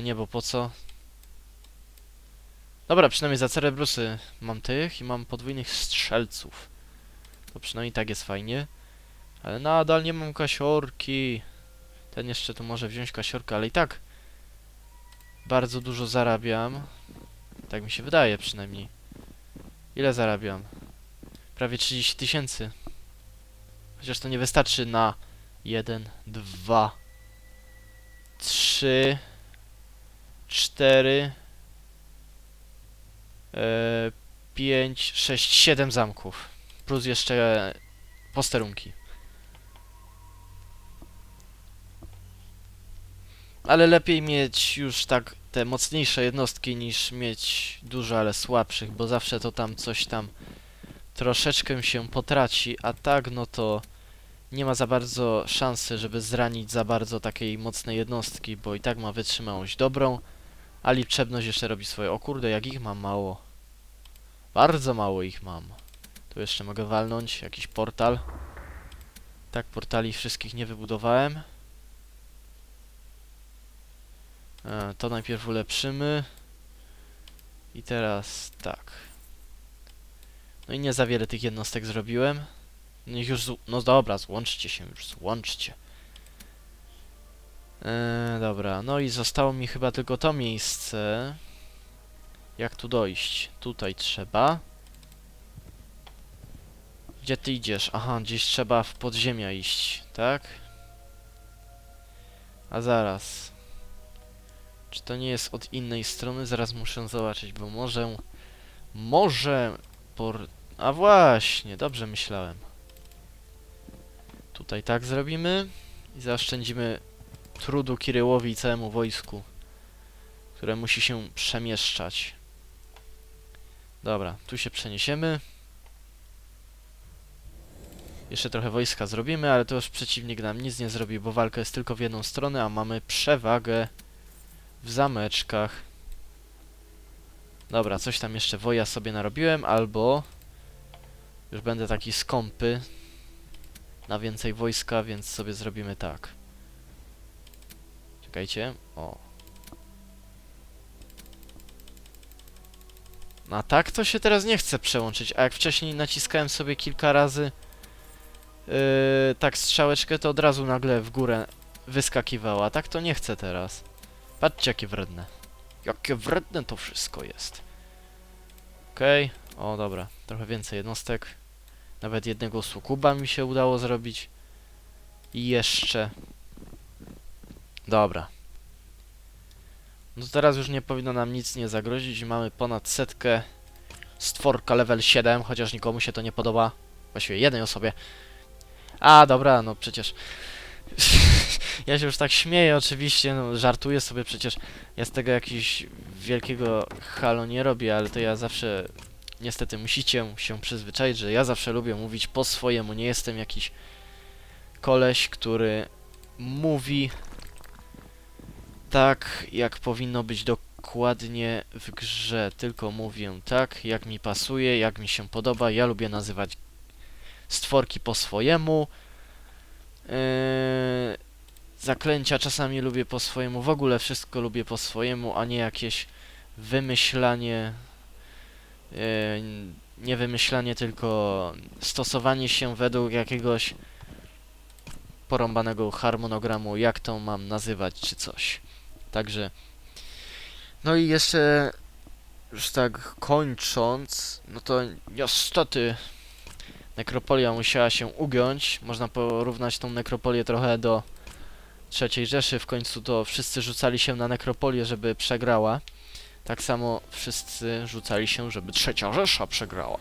Nie, bo po co? Dobra, przynajmniej za cerebrusy mam tych i mam podwójnych strzelców. To przynajmniej tak jest fajnie. Ale nadal nie mam kasiorki. Ten jeszcze tu może wziąć kasiorkę, ale i tak bardzo dużo zarabiam. Tak mi się wydaje przynajmniej. Ile zarabiam? Prawie 30 tysięcy. Chociaż to nie wystarczy na 1, 2, 3, 4, 5, 6, 7 zamków. Plus jeszcze posterunki. Ale lepiej mieć już tak te mocniejsze jednostki niż mieć dużo, ale słabszych, bo zawsze to tam coś tam troszeczkę się potraci, a tak no to nie ma za bardzo szansy, żeby zranić za bardzo takiej mocnej jednostki, bo i tak ma wytrzymałość dobrą, a liczebność jeszcze robi swoje. O kurde, jak ich mam mało. Bardzo mało ich mam. Tu jeszcze mogę walnąć jakiś portal. Tak, portali wszystkich nie wybudowałem. E, to najpierw ulepszymy. I teraz tak. No i nie za wiele tych jednostek zrobiłem. Niech już, no dobra, złączcie się już, złączcie. Eee, dobra, no i zostało mi chyba tylko to miejsce. Jak tu dojść? Tutaj trzeba. Gdzie ty idziesz? Aha, gdzieś trzeba w podziemia iść, tak? A zaraz. Czy to nie jest od innej strony? Zaraz muszę zobaczyć, bo może... Może... Por... A właśnie, dobrze myślałem. Tutaj tak zrobimy i zaoszczędzimy trudu Kiryłowi i całemu wojsku, które musi się przemieszczać. Dobra, tu się przeniesiemy. Jeszcze trochę wojska zrobimy, ale to już przeciwnik nam nic nie zrobi, bo walka jest tylko w jedną stronę, a mamy przewagę w zameczkach. Dobra, coś tam jeszcze woja sobie narobiłem, albo już będę taki skąpy na więcej wojska, więc sobie zrobimy tak. Czekajcie. O. No a tak to się teraz nie chce przełączyć, a jak wcześniej naciskałem sobie kilka razy yy, tak strzałeczkę, to od razu nagle w górę wyskakiwała. Tak to nie chcę teraz. Patrzcie jakie wredne. Jakie wredne to wszystko jest. Okej. O, dobra. Trochę więcej jednostek. Nawet jednego sukuba mi się udało zrobić. I jeszcze... Dobra. No teraz już nie powinno nam nic nie zagrozić. Mamy ponad setkę stworka level 7, chociaż nikomu się to nie podoba. Właściwie jednej osobie. A, dobra, no przecież... ja się już tak śmieję oczywiście, no żartuję sobie przecież. Ja z tego jakiś wielkiego halo nie robię, ale to ja zawsze... Niestety musicie się przyzwyczaić, że ja zawsze lubię mówić po swojemu. Nie jestem jakiś koleś, który mówi tak, jak powinno być dokładnie w grze. Tylko mówię tak, jak mi pasuje, jak mi się podoba. Ja lubię nazywać stworki po swojemu. Yy, zaklęcia czasami lubię po swojemu. W ogóle wszystko lubię po swojemu, a nie jakieś wymyślanie. Yy, nie wymyślanie, tylko stosowanie się według jakiegoś porąbanego harmonogramu, jak to mam nazywać, czy coś. Także. No i jeszcze już tak kończąc, no to niestety nekropolia musiała się ugiąć. Można porównać tą nekropolię trochę do trzeciej Rzeszy. W końcu to wszyscy rzucali się na nekropolię, żeby przegrała. Tak samo wszyscy rzucali się, żeby trzecia Rzesza przegrała.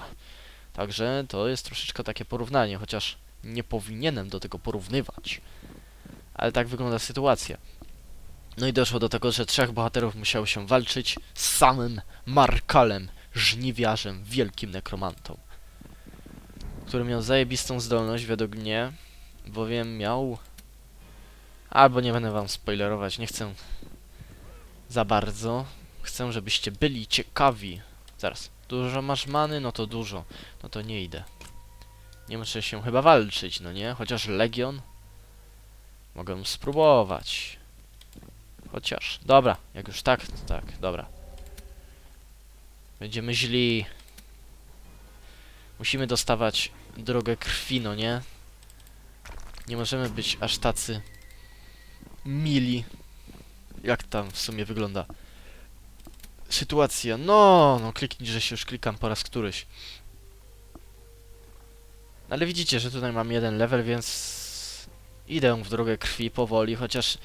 Także to jest troszeczkę takie porównanie, chociaż nie powinienem do tego porównywać. Ale tak wygląda sytuacja. No i doszło do tego, że trzech bohaterów musiało się walczyć z samym Markalem, żniwiarzem, wielkim nekromantą. Który miał zajebistą zdolność według mnie, bowiem miał... Albo nie będę wam spoilerować, nie chcę za bardzo. Chcę, żebyście byli ciekawi. Zaraz, dużo masz many? No to dużo. No to nie idę. Nie muszę się chyba walczyć, no nie? Chociaż Legion... Mogę spróbować. Chociaż, dobra, jak już tak, to tak, dobra. Będziemy źli. Musimy dostawać drogę krwi, no nie? Nie możemy być aż tacy mili. Jak tam w sumie wygląda sytuacja? No, no kliknij, że się już klikam po raz któryś. Ale widzicie, że tutaj mam jeden level, więc idę w drogę krwi powoli, chociaż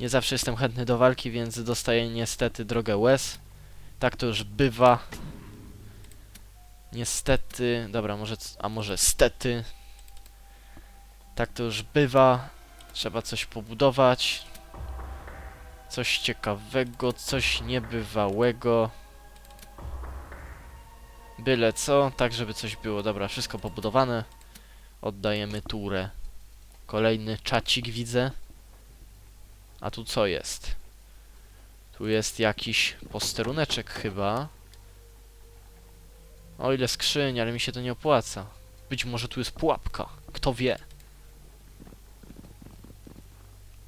nie zawsze jestem chętny do walki, więc dostaję niestety drogę łez. Tak to już bywa. Niestety, dobra, może, a może stety. Tak to już bywa. Trzeba coś pobudować. Coś ciekawego, coś niebywałego. Byle co, tak żeby coś było. Dobra, wszystko pobudowane. Oddajemy turę. Kolejny czacik widzę. A tu co jest? Tu jest jakiś posteruneczek chyba. O ile skrzyń, ale mi się to nie opłaca. Być może tu jest pułapka. Kto wie?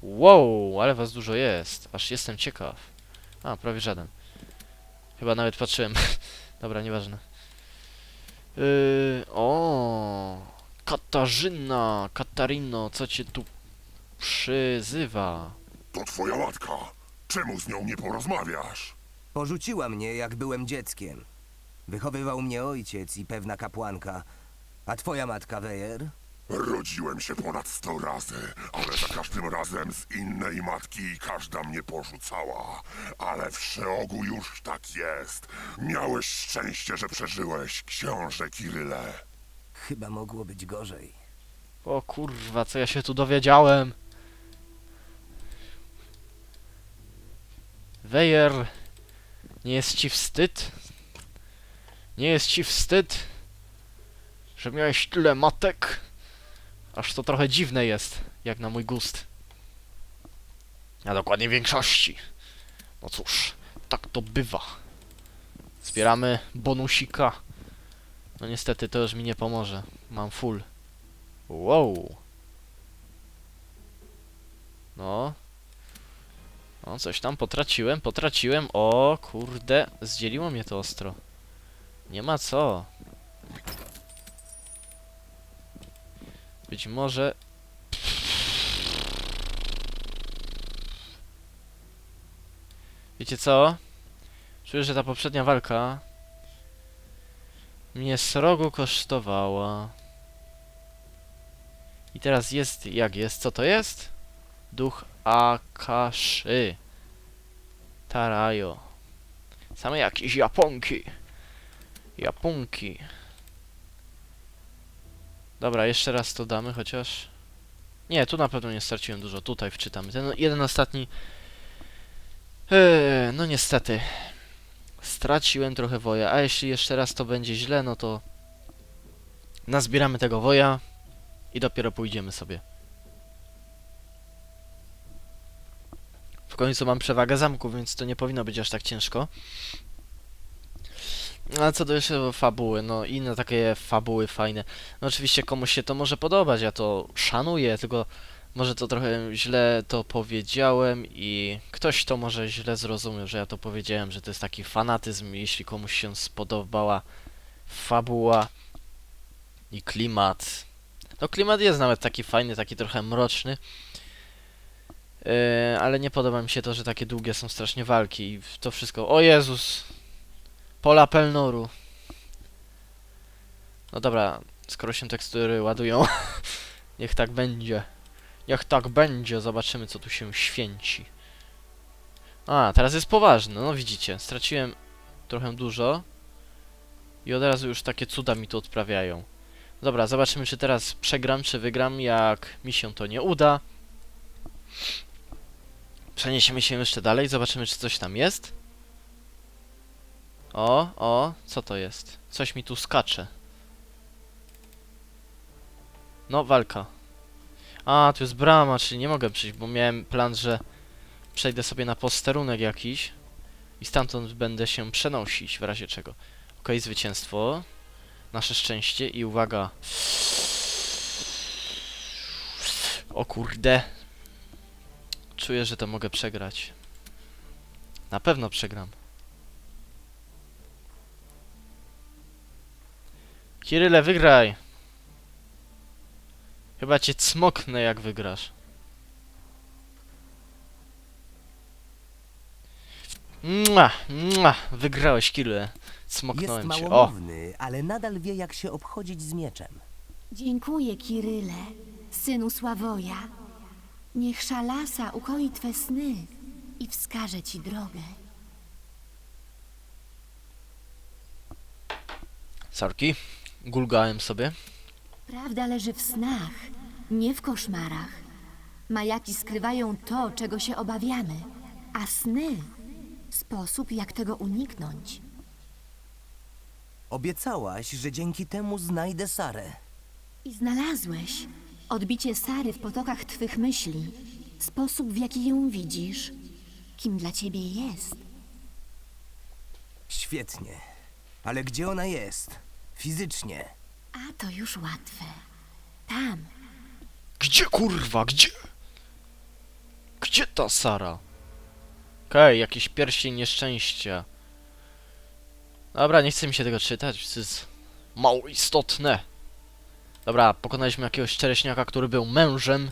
Wow, ale was dużo jest. Aż jestem ciekaw. A, prawie żaden. Chyba nawet patrzyłem. Dobra, nieważne. Yy, o, Katarzyna, Katarino, co cię tu przyzywa? To twoja matka. Czemu z nią nie porozmawiasz? Porzuciła mnie, jak byłem dzieckiem. Wychowywał mnie ojciec i pewna kapłanka. A twoja matka, Wejer? Rodziłem się ponad sto razy, ale za każdym razem z innej matki każda mnie porzucała. Ale w Szeogu już tak jest. Miałeś szczęście, że przeżyłeś, książę Kiryle. Chyba mogło być gorzej. O kurwa, co ja się tu dowiedziałem? Wejer, nie jest ci wstyd? Nie jest ci wstyd, że miałeś tyle matek? Aż to trochę dziwne jest, jak na mój gust. A dokładnie większości. No cóż, tak to bywa. Zbieramy bonusika. No niestety to już mi nie pomoże. Mam full. Wow. No. No, coś tam potraciłem, potraciłem. O, kurde, zdzieliło mnie to ostro. Nie ma co. Być może... Wiecie co? Czuję, że ta poprzednia walka mnie srogo kosztowała. I teraz jest jak jest. Co to jest? Duch Akaszy. Tarajo. Same jakieś Japonki. Japonki. Dobra, jeszcze raz to damy, chociaż... Nie, tu na pewno nie straciłem dużo. Tutaj wczytamy. Ten jeden ostatni... Eee, no niestety. Straciłem trochę woja. A jeśli jeszcze raz to będzie źle, no to... Nazbieramy tego woja. I dopiero pójdziemy sobie. Końcu mam przewagę zamku, więc to nie powinno być aż tak ciężko. No, A co do jeszcze fabuły, no inne takie fabuły fajne. No oczywiście komuś się to może podobać, ja to szanuję, tylko może to trochę źle to powiedziałem i ktoś to może źle zrozumiał, że ja to powiedziałem, że to jest taki fanatyzm, jeśli komuś się spodobała fabuła i klimat, no klimat jest nawet taki fajny, taki trochę mroczny. Yy, ale nie podoba mi się to, że takie długie są strasznie walki i to wszystko. O Jezus! Pola Pelnoru. No dobra, skoro się tekstury ładują, niech tak będzie. Niech tak będzie, zobaczymy co tu się święci. A, teraz jest poważne, no widzicie, straciłem trochę dużo i od razu już takie cuda mi tu odprawiają. Dobra, zobaczymy czy teraz przegram, czy wygram. Jak mi się to nie uda. Przeniesiemy się jeszcze dalej, zobaczymy czy coś tam jest. O, o, co to jest? Coś mi tu skacze. No, walka. A, tu jest brama, czyli nie mogę przyjść, bo miałem plan, że przejdę sobie na posterunek jakiś i stamtąd będę się przenosić w razie czego. Okej, zwycięstwo nasze szczęście i uwaga. O kurde. Czuję, że to mogę przegrać. Na pewno przegram. Kiryle, wygraj! Chyba cię cmoknę, jak wygrasz. Mua, mua, wygrałeś, Kiryle. Jest Cmoknąłem cię. O, małomówny, ale nadal wie, jak się obchodzić z mieczem. Dziękuję, Kiryle, synu Sławoja. Niech szalasa ukoi twe sny i wskaże ci drogę. sorki. Gulgałem sobie. Prawda leży w snach, nie w koszmarach. Majaki skrywają to, czego się obawiamy, a sny sposób, jak tego uniknąć. Obiecałaś, że dzięki temu znajdę Sarę. I znalazłeś odbicie Sary w potokach twych myśli, sposób, w jaki ją widzisz, kim dla ciebie jest. Świetnie. Ale gdzie ona jest? Fizycznie. A to już łatwe. Tam, Gdzie kurwa, gdzie? Gdzie ta Sara? Okej, jakiś pierścień nieszczęścia. Dobra, nie chce mi się tego czytać, to jest mało istotne. Dobra, pokonaliśmy jakiegoś czereśniaka, który był mężem.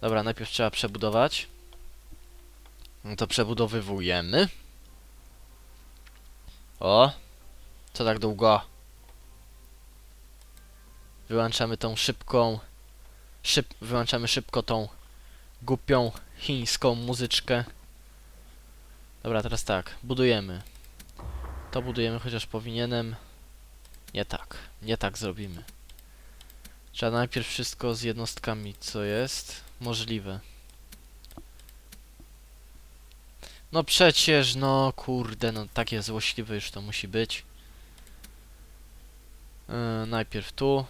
Dobra, najpierw trzeba przebudować. No to przebudowywujemy. O! Co tak długo? Wyłączamy tą szybką Szyb wyłączamy szybko tą głupią chińską muzyczkę. Dobra, teraz tak, budujemy. To budujemy, chociaż powinienem... Nie tak, nie tak zrobimy. Trzeba najpierw wszystko z jednostkami, co jest możliwe. No przecież, no kurde, no takie złośliwe już to musi być. Yy, najpierw tu.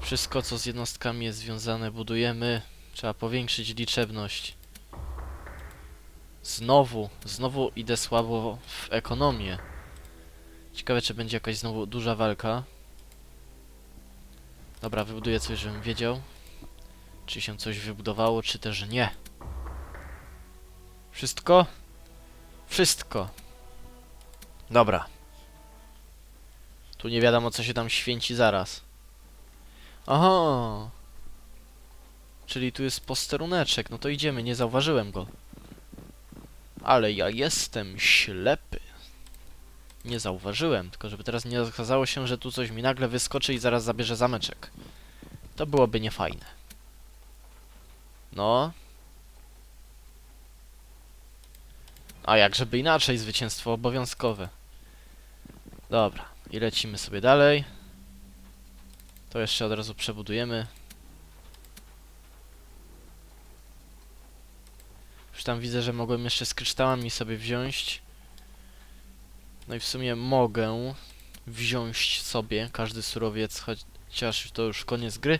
Wszystko, co z jednostkami jest związane, budujemy. Trzeba powiększyć liczebność. Znowu, znowu idę słabo w ekonomię. Ciekawe, czy będzie jakaś znowu duża walka. Dobra, wybuduję coś, żebym wiedział. Czy się coś wybudowało, czy też nie. Wszystko? Wszystko. Dobra. Tu nie wiadomo, co się tam święci zaraz. Aha. Czyli tu jest posteruneczek. No to idziemy, nie zauważyłem go. Ale ja jestem ślepy. Nie zauważyłem, tylko żeby teraz nie okazało się, że tu coś mi nagle wyskoczy i zaraz zabierze zameczek. To byłoby niefajne. No. A jak żeby inaczej, zwycięstwo obowiązkowe. Dobra, i lecimy sobie dalej. To jeszcze od razu przebudujemy. Już tam widzę, że mogłem jeszcze z kryształami sobie wziąć. No i w sumie mogę wziąć sobie każdy surowiec, chociaż to już koniec gry.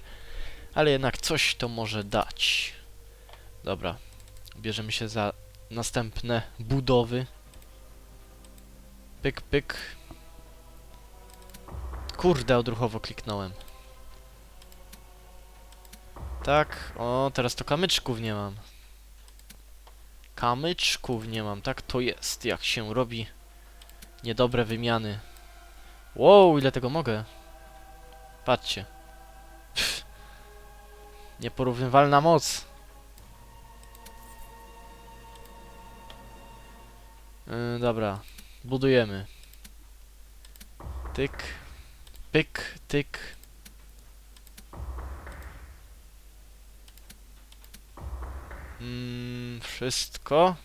Ale jednak coś to może dać. Dobra. Bierzemy się za następne budowy. Pyk, pyk. Kurde, odruchowo kliknąłem. Tak, o, teraz to kamyczków nie mam. Kamyczków nie mam, tak to jest, jak się robi niedobre wymiany. Wow, ile tego mogę? Patrzcie. Pff. Nieporównywalna moc. Yy, dobra, budujemy. Tyk, pyk, tyk. Mm, wszystko?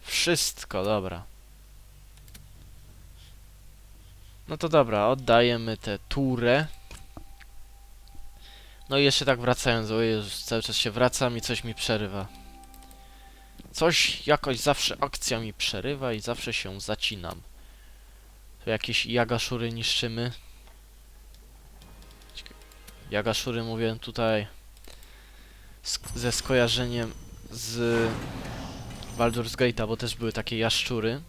Wszystko, dobra. No to dobra, oddajemy tę turę. No i jeszcze tak wracając, o Jezus, cały czas się wracam i coś mi przerywa. Coś, jakoś zawsze akcja mi przerywa i zawsze się zacinam. Tu jakieś jagaszury niszczymy. Jagaszury mówię tutaj ze skojarzeniem z Baldur's Gate'a, bo też były takie jaszczury.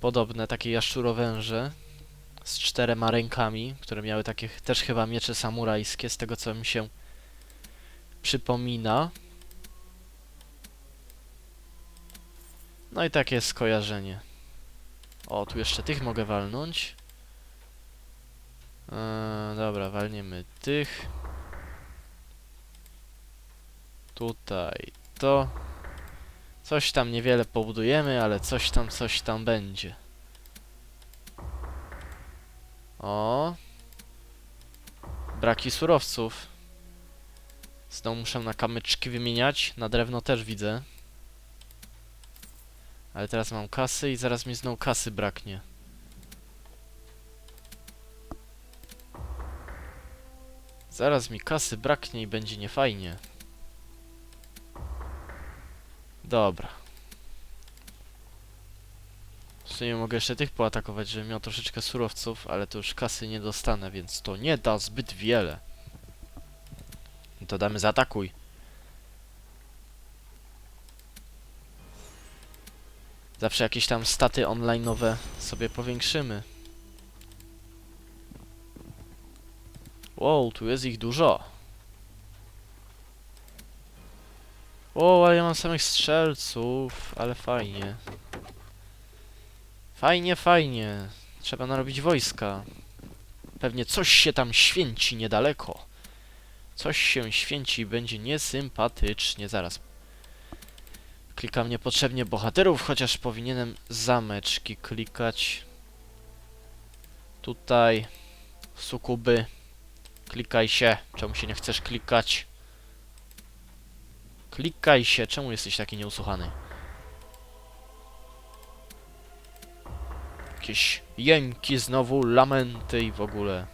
Podobne, takie jaszczurowęże z czterema rękami, które miały takie też chyba miecze samurajskie, z tego co mi się przypomina. No i takie skojarzenie. O, tu jeszcze tych mogę walnąć. Eee, dobra, walniemy tych. Tutaj to. Coś tam niewiele pobudujemy, ale coś tam, coś tam będzie. O. Braki surowców. Znowu muszę na kamyczki wymieniać. Na drewno też widzę. Ale teraz mam kasy i zaraz mi znowu kasy braknie. Zaraz mi kasy braknie i będzie niefajnie. Dobra. Sumie mogę jeszcze tych poatakować, żebym miał troszeczkę surowców, ale to już kasy nie dostanę, więc to nie da zbyt wiele. To damy zaatakuj. Zawsze jakieś tam staty online'owe sobie powiększymy. Wow, tu jest ich dużo. O, ale ja mam samych strzelców, ale fajnie. Fajnie, fajnie. Trzeba narobić wojska. Pewnie coś się tam święci niedaleko. Coś się święci i będzie niesympatycznie. Zaraz. Klikam niepotrzebnie bohaterów, chociaż powinienem zameczki klikać. Tutaj. Sukuby. Klikaj się. Czemu się nie chcesz klikać? Klikaj się. Czemu jesteś taki nieusłuchany? Jakieś jęki znowu, lamenty i w ogóle.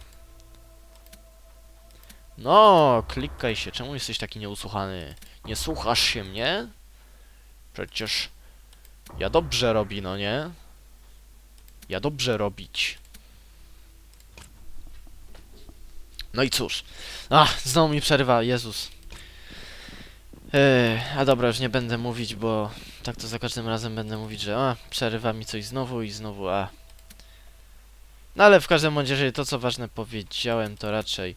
No, klikaj się. Czemu jesteś taki nieusłuchany? Nie słuchasz się mnie? Przecież ja dobrze robi, no nie? Ja dobrze robić. No i cóż. Ach, znowu mi przerywa, Jezus. A dobra, już nie będę mówić, bo tak to za każdym razem będę mówić, że a, przerywa mi coś znowu i znowu a. No ale w każdym bądź razie to co ważne powiedziałem, to raczej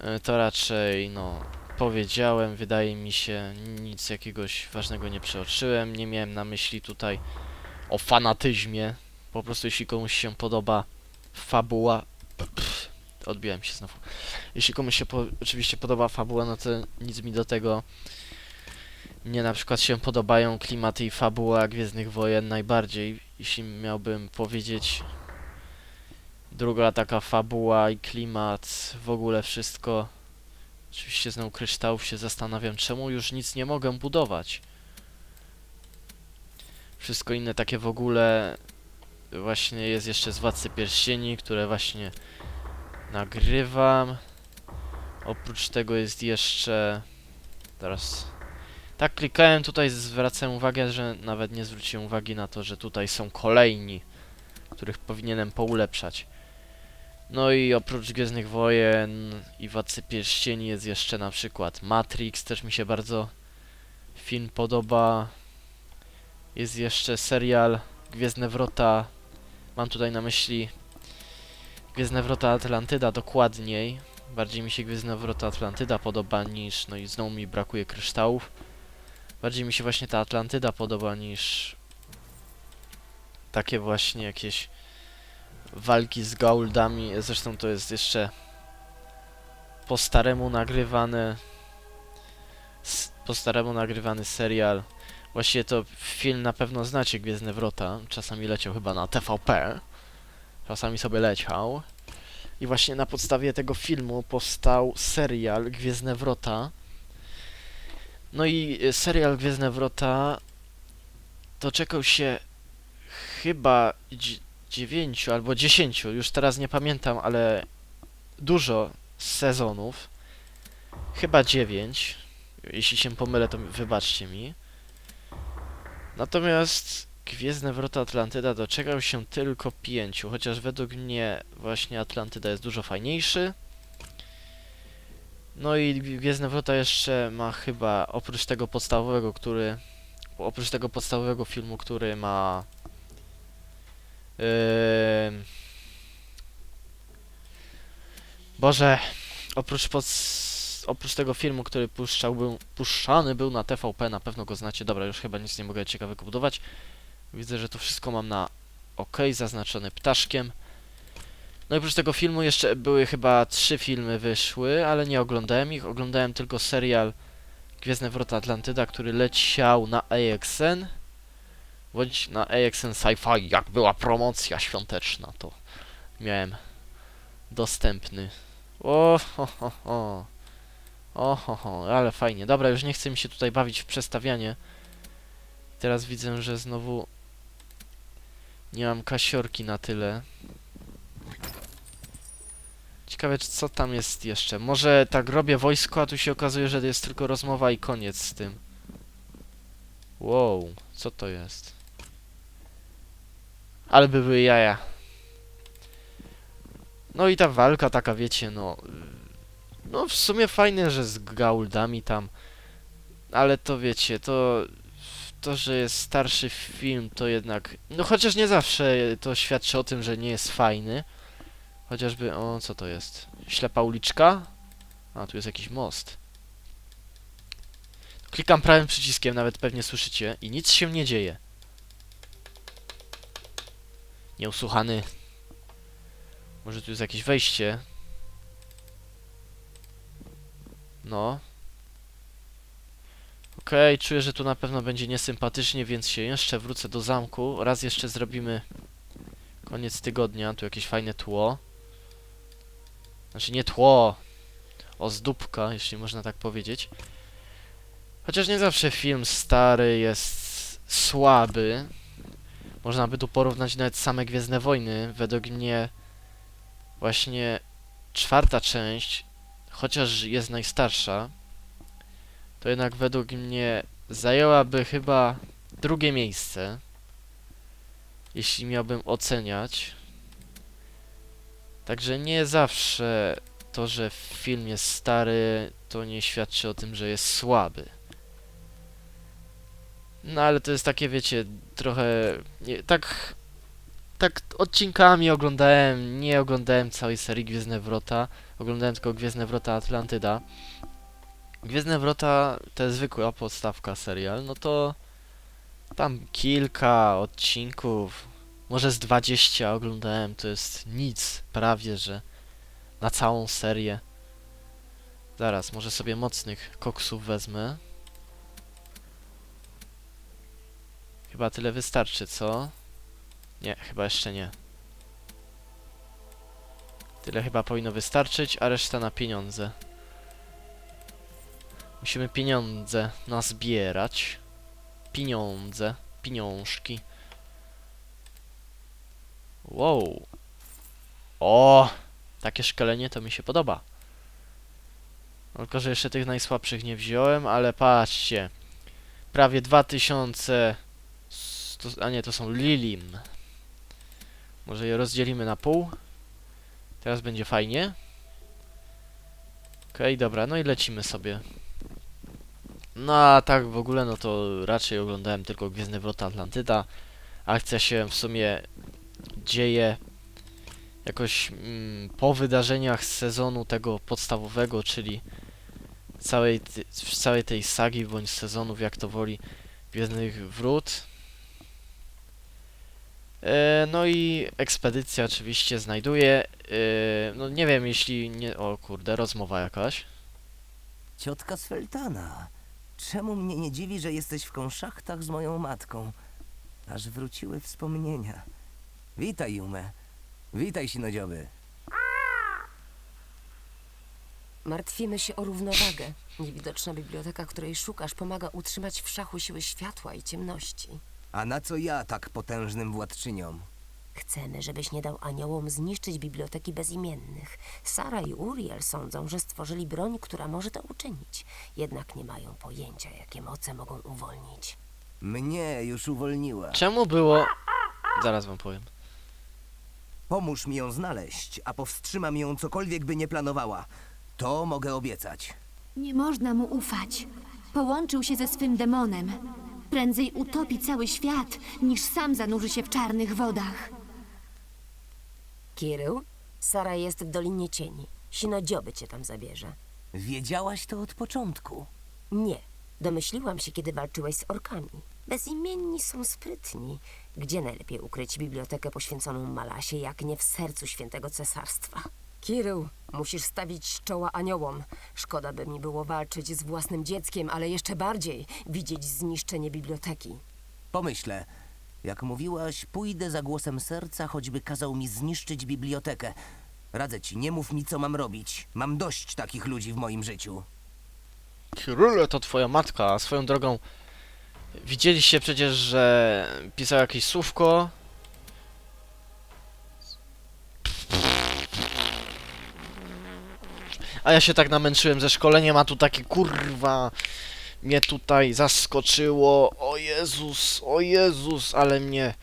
e, to raczej no powiedziałem, wydaje mi się, nic jakiegoś ważnego nie przeoczyłem, nie miałem na myśli tutaj o fanatyzmie. Po prostu jeśli komuś się podoba fabuła pff, odbiłem się znowu. Jeśli komuś się po, oczywiście podoba fabuła, no to nic mi do tego. Mnie na przykład się podobają klimaty i fabuła Gwiezdnych Wojen najbardziej. Jeśli miałbym powiedzieć druga taka fabuła i klimat, w ogóle wszystko. Oczywiście znowu kryształów się zastanawiam, czemu już nic nie mogę budować. Wszystko inne takie w ogóle właśnie jest jeszcze z Władcy Pierścieni, które właśnie nagrywam. Oprócz tego jest jeszcze... Teraz... Tak klikałem tutaj, zwracałem uwagę, że nawet nie zwróciłem uwagi na to, że tutaj są kolejni, których powinienem poulepszać. No i oprócz Gwiezdnych Wojen i Władcy Pierścieni jest jeszcze na przykład Matrix, też mi się bardzo film podoba. Jest jeszcze serial Gwiezdne Wrota, mam tutaj na myśli Gwiezdne Wrota Atlantyda dokładniej. Bardziej mi się Gwiezdne Wrota Atlantyda podoba niż, no i znowu mi brakuje kryształów. Bardziej mi się właśnie ta Atlantyda podoba niż takie właśnie jakieś walki z Gauldami. Zresztą to jest jeszcze po staremu nagrywane po staremu nagrywany serial. Właściwie to film na pewno znacie Gwiezdne Wrota. Czasami leciał chyba na TVP. Czasami sobie leciał. I właśnie na podstawie tego filmu powstał serial Gwiezdne Wrota. No i y, serial Gwiezdne Wrota doczekał się chyba dziewięciu albo dziesięciu, już teraz nie pamiętam, ale dużo sezonów. Chyba dziewięć. Jeśli się pomylę, to wybaczcie mi. Natomiast Gwiezdne Wrota Atlantyda doczekał się tylko pięciu, chociaż według mnie właśnie Atlantyda jest dużo fajniejszy. No i Gwiezdne Wrota jeszcze ma chyba, oprócz tego podstawowego, który... Oprócz tego podstawowego filmu, który ma... Boże, oprócz pod... oprócz tego filmu, który puszczał, był, puszczany był na TVP, na pewno go znacie. Dobra, już chyba nic nie mogę ciekawego budować. Widzę, że to wszystko mam na OK, zaznaczone ptaszkiem. No i oprócz tego filmu jeszcze były chyba trzy filmy wyszły, ale nie oglądałem ich. Oglądałem tylko serial Gwiezdne Wrota Atlantyda, który leciał na AXN. Bądź na AXN Sci-Fi, jak była promocja świąteczna, to miałem dostępny. O, ho, ho, ho. O, ho, ho, ale fajnie. Dobra, już nie chcę mi się tutaj bawić w przestawianie. Teraz widzę, że znowu nie mam kasiorki na tyle. Ciekawe, co tam jest jeszcze. Może tak robię wojsko, a tu się okazuje, że jest tylko rozmowa i koniec z tym. Wow, co to jest? Ale by były jaja. No i ta walka taka, wiecie, no... No w sumie fajne, że z Gauldami tam... Ale to wiecie, to... To, że jest starszy film, to jednak... No chociaż nie zawsze to świadczy o tym, że nie jest fajny. Chociażby... O, co to jest? Ślepa uliczka? A, tu jest jakiś most. Klikam prawym przyciskiem, nawet pewnie słyszycie, i nic się nie dzieje. Nieusłuchany. Może tu jest jakieś wejście? No. Okej, czuję, że tu na pewno będzie niesympatycznie, więc się jeszcze wrócę do zamku. Raz jeszcze zrobimy koniec tygodnia. Tu jakieś fajne tło. Znaczy nie tło, ozdóbka, jeśli można tak powiedzieć. Chociaż nie zawsze film stary jest słaby. Można by tu porównać nawet same Gwiezdne Wojny. Według mnie właśnie czwarta część, chociaż jest najstarsza, to jednak według mnie zajęłaby chyba drugie miejsce. Jeśli miałbym oceniać. Także nie zawsze to, że film jest stary, to nie świadczy o tym, że jest słaby. No ale to jest takie, wiecie, trochę nie, tak tak odcinkami oglądałem, nie oglądałem całej serii Gwiezdne Wrota, oglądałem tylko Gwiezdne Wrota Atlantyda. Gwiezdne Wrota to jest zwykła podstawka serial, no to tam kilka odcinków, może z 20 oglądałem, to jest nic, prawie że na całą serię. Zaraz, może sobie mocnych koksów wezmę. Chyba tyle wystarczy, co? Nie, chyba jeszcze nie. Tyle chyba powinno wystarczyć, a reszta na pieniądze. Musimy pieniądze nazbierać. Pieniądze, pieniążki. Wow. O! Takie szkolenie to mi się podoba. Tylko, że jeszcze tych najsłabszych nie wziąłem, ale patrzcie. Prawie 2000... sto- A nie, to są Lilim. Może je rozdzielimy na pół. Teraz będzie fajnie. Okej, dobra, no i lecimy sobie. No a tak w ogóle, no to raczej oglądałem tylko Gwiezdne Wrota Atlantyda. Akcja się w sumie dzieje jakoś mm, po wydarzeniach z sezonu tego podstawowego, czyli całej, całej tej sagi, bądź sezonów, jak to woli, Gwiezdnych Wrót. E, no i ekspedycja oczywiście znajduje, e, no nie wiem, jeśli nie, o kurde, rozmowa jakaś. Ciotka Sveltana, czemu mnie nie dziwi, że jesteś w konszachtach z moją matką? Aż wróciły wspomnienia. Witaj, Jume. Witaj, Sinodzioby. Martwimy się o równowagę. Niewidoczna biblioteka, której szukasz, pomaga utrzymać w szachu siły światła i ciemności. A na co ja tak potężnym władczyniom? Chcemy, żebyś nie dał aniołom zniszczyć biblioteki bezimiennych. Sara i Uriel sądzą, że stworzyli broń, która może to uczynić. Jednak nie mają pojęcia, jakie moce mogą uwolnić. Mnie już uwolniła. Czemu było... Zaraz wam powiem. Pomóż mi ją znaleźć, a powstrzymam ją cokolwiek by nie planowała. To mogę obiecać. Nie można mu ufać. Połączył się ze swym demonem. Prędzej utopi cały świat, niż sam zanurzy się w czarnych wodach. Kirył, Sara jest w Dolinie Cieni. Sinodzioby cię tam zabierze. Wiedziałaś to od początku. Nie. Domyśliłam się, kiedy walczyłeś z orkami. Bezimienni są sprytni. Gdzie najlepiej ukryć bibliotekę poświęconą Malasie, jak nie w sercu świętego cesarstwa? Kirył, musisz stawić czoła aniołom. Szkoda by mi było walczyć z własnym dzieckiem, ale jeszcze bardziej widzieć zniszczenie biblioteki. Pomyślę, jak mówiłaś, pójdę za głosem serca, choćby kazał mi zniszczyć bibliotekę. Radzę ci, nie mów mi, co mam robić. Mam dość takich ludzi w moim życiu. Kierule to twoja matka, a swoją drogą widzieliście przecież, że pisał jakieś słówko. A ja się tak namęczyłem ze szkoleniem, a tu takie kurwa mnie tutaj zaskoczyło. O Jezus, o Jezus, ale mnie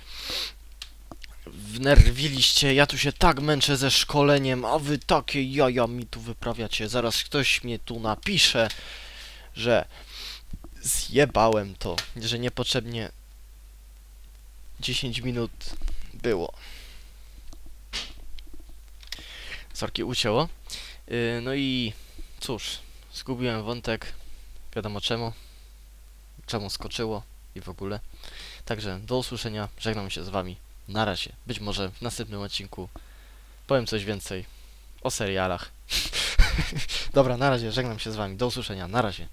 wnerwiliście. Ja tu się tak męczę ze szkoleniem, a wy takie jaja mi tu wyprawiacie. Zaraz ktoś mnie tu napisze że zjebałem to, że niepotrzebnie 10 minut było. Sorki ucięło. Yy, no i cóż, zgubiłem wątek, wiadomo czemu, czemu skoczyło i w ogóle. Także do usłyszenia, żegnam się z wami. Na razie. Być może w następnym odcinku powiem coś więcej o serialach. Dobra, na razie, żegnam się z wami. Do usłyszenia, na razie.